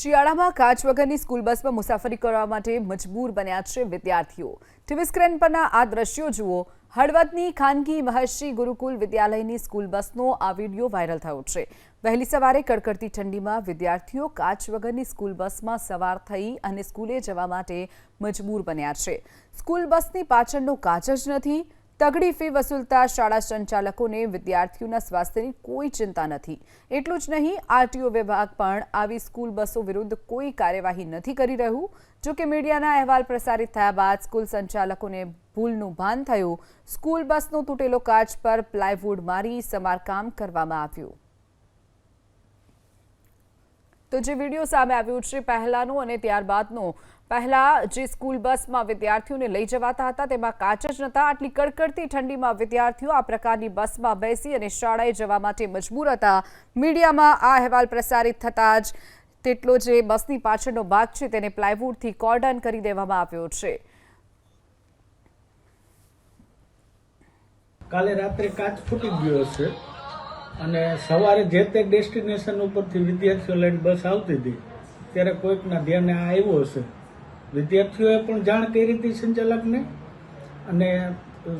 શિયાળામાં કાચ વગરની સ્કૂલ બસમાં મુસાફરી કરવા માટે મજબૂર બન્યા છે વિદ્યાર્થીઓ. ટીવી સ્ક્રીન પરના આ દ્રશ્યો જુઓ, હળવદની ખાનગી મહર્ષિ ગુરુકુલ વિદ્યાલયની સ્કૂલ બસનો આ વીડિયો વાયરલ થયો છે. વહેલી સવારે કડકડતી ઠંડીમાં વિદ્યાર્થીઓ કાચ વગરની સ્કૂલ બસમાં સવાર થઈ અને સ્કૂલે જવા માટે મજબૂર બન્યા છે. સ્કૂલ બસની પાછળનો કાચ જ નથી તગડી ફી વસૂલતા શાળા સંચાલકોને વિદ્યાર્થીઓના સ્વાસ્થ્યની કોઈ ચિંતા નથી. એટલું જ નહીં, આરટીઓ વિભાગ પણ આવી સ્કૂલ બસો વિરુદ્ધ કોઈ કાર્યવાહી નથી કરી રહ્યું. જો કે મીડિયાના અહેવાલ પ્રસારિત થયા બાદ સ્કૂલ સંચાલકોને ભૂલનું ભાન થયું. સ્કૂલ બસનો તૂટેલો કાચ પર પ્લાયવુડ મારી સમારકામ કરવામાં આવ્યું. તો જે વીડિયો સામે આવ્યો છે પહેલાનું અને ત્યારબાદનો, પહેલા જે સ્કૂલ બસમાં વિદ્યાર્થીઓને લઈ જવાતા હતા, તેમાં કાચ જ નહોતા, આટલી કડકડતી ઠંડીમાં વિદ્યાર્થીઓ આ પ્રકારની બસમાં બેસી અને શાળાએ જવા માટે મજબૂર હતા. મીડિયામાં આ અહેવાલ પ્રસારિત થતાં જ તેટલો જે બસની પાછળનો ભાગ છે તેને પ્લાયવુડથી કોર્ડન કરી દેવામાં આવ્યો છે. કાલે રાત્રે કાચ ફૂટી ગયો છે અને સવારે જે તે ડેસ્ટિનેશન ઉપરથી વિદ્યાર્થીઓ લઈને બસ આવતી હતી, ત્યારે કોઈકના ધ્યાને આ આવ્યો હશે. વિદ્યાર્થીઓએ પણ જાણ કરી હતી સંચાલકને અને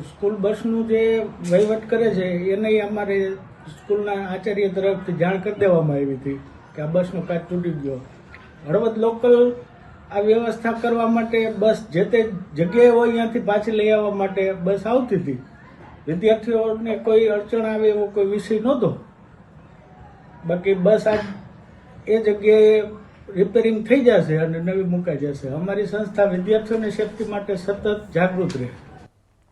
સ્કૂલ બસનું જે વહીવટ કરે છે, એને અમારે સ્કૂલના આચાર્ય તરફથી જાણ કરી દેવામાં આવી હતી કે આ બસનો કાચ તૂટી ગયો. હળવદ લોકલ આ વ્યવસ્થા કરવા માટે બસ જે તે જગ્યાએ હોય ત્યાંથી પાછી લઈ આવવા માટે બસ આવતી હતી. વિદ્યાર્થીઓને કોઈ અડચણ આવે એવો કોઈ વિષય નહોતો. બાકી બસ આ એ જગ્યાએ રિપેરિંગ થઈ જશે અને નવી મુકાઈ જશે. અમારી સંસ્થા વિદ્યાર્થીઓની સેફટી માટે સતત જાગૃત રહે.